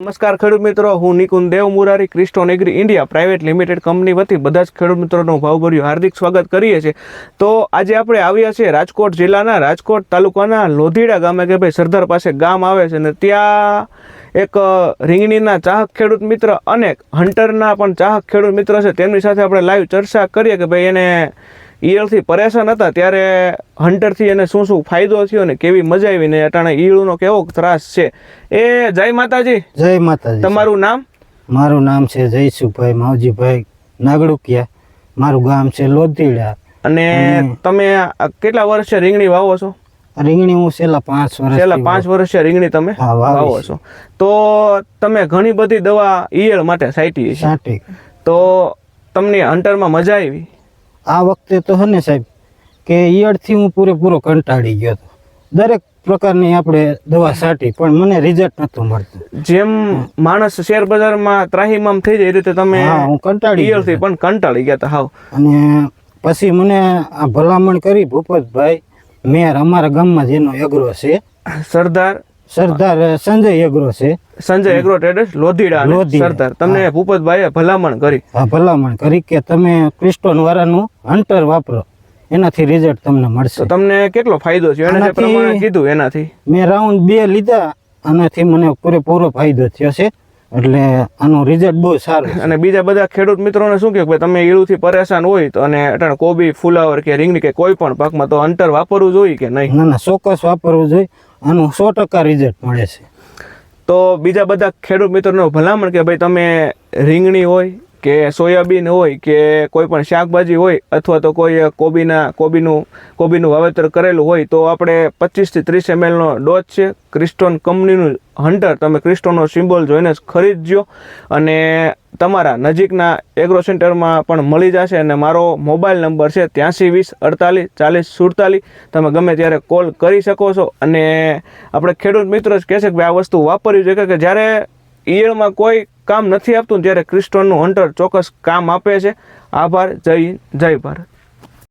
નમસ્કાર ખેડૂત મિત્રો, હું Nikunj Dev Murari Kriston Agri India Private Limited company વતી બધા જ ખેડૂત મિત્રોનું ભાવભર્યું હાર્દિક સ્વાગત કરીએ છીએ. તો આજે આપણે આવ્યા છીએ રાજકોટ જિલ્લાના, રાજકોટ તાલુકાના લોધીડા ગામે કે ભાઈ સરદાર પાસે ગામ આવે છે ને ત્યાં એક રીંગણીના ચાહક ખેડૂત મિત્ર અને હન્ટરના પણ ચાહક ખેડૂત મિત્ર છે. તેમની સાથે આપણે લાઈવ ચર્ચા કરીએ કે ભાઈ એને ઈયળથી પરેશાન હતા ત્યારે હન્ટરથી એને શું શું ફાયદો થયો ને કેવી મજા આવી ને અટાણે ઈયળનો કેવો ત્રાસ છે એ જય માતાજી. જય માતાજી તમારું નામ? મારું નામ છે જયસુભાઈ માવજીભાઈ નાગડુકિયા. મારું ગામ છે લોધીડા. અને તમે કેટલા વર્ષે રીંગણી વાવો છો? રીંગણી હું છેલ્લા પાંચ વર્ષ છેલ્લા પાંચ વર્ષે રીંગણી તમે વાવો છો. તો તમે ઘણી બધી દવા ઈયળ માટે સાઇટી છે સાટી તો તમને હન્ટરમાં મજા આવી? આ વખતે તો હે ને સાહેબ કે ઈયળથી હું પૂરેપૂરો કંટાળી ગયો હતો. દરેક પ્રકારની આપણે દવા સાટી પણ મને રિઝલ્ટ નતું મળતું. જેમ માણસ શેર બજારમાં ત્રાહીમામ થઈ જાય એ રીતે તમે હા હું કંટાળી ઈયળથી પણ કંટાળી ગયા હતા હાવ. અને પછી મને આ ભલામણ કરી ભૂપતભાઈ મેર અમારા ગામમાં જેનો એગ્રો છે. સરદાર સરદાર સંજય એગ્રો છે. Sanjay Agro Traders Lodhida Sardar. તમને ભૂપતભાઈએ ભલામણ કરી. હા ભલામણ કરી કે તમે ક્રિસ્ટોન વાળાનું હન્ટર વાપરો. એનાથી રિઝલ્ટ તમને મળશે. તમને કેટલો ફાયદો છે એને પ્રમાણે કીધું એનાથી. મેં રાઉન્ડ બે લીધા. આનાથી મને પૂરેપૂરો ફાયદો થયો છે. એટલે આનું રિઝલ્ટ બહુ સારું અને બીજા બધા ખેડૂત મિત્રોને શું કહે કે ભાઈ તમે ઈળુથી પરેશાન હોય તો અને અટાણે કોબી ફુલાવર કે રીંગણી કે કોઈ પણ પાકમાં તો અંતર વાપરવું જોઈએ કે નહીં? ના ના ચોક્કસ વાપરવું જોઈએ. આનું સો ટકા રિઝલ્ટ મળે છે. તો બીજા બધા ખેડૂત મિત્રોને ભલામણ કે ભાઈ તમે રીંગણી હોય કે સોયાબીન હોય કે કોઈ પણ શાકભાજી હોય અથવા તો કોઈ કોબીના, કોબીનું કોબીનું વાવેતર કરેલું હોય તો આપણે પચીસથી ત્રીસ એમએલનો ડોઝ છે. ક્રિસ્ટોન કંપનીનું હન્ટર તમે ક્રિસ્ટોનનો સિમ્બોલ જોઈને ખરીદજો અને તમારા નજીકના એગ્રો સેન્ટરમાં પણ મળી જશે અને મારો મોબાઈલ નંબર છે ત્યાંસી વીસ અડતાલીસ ચાલીસ સુડતાલીસ. તમે ગમે ત્યારે કોલ કરી શકો છો અને આપણે ખેડૂત મિત્રો જ કહેશે કે આ વસ્તુ વાપરવી જોઈએ. કે જ્યારે ઈયળમાં કોઈ કામ નથી આપતું ત્યારે ક્રિસ્ટોનનું હન્ટર ચોક્કસ કામ આપે છે. આભાર. જય જય ભારત.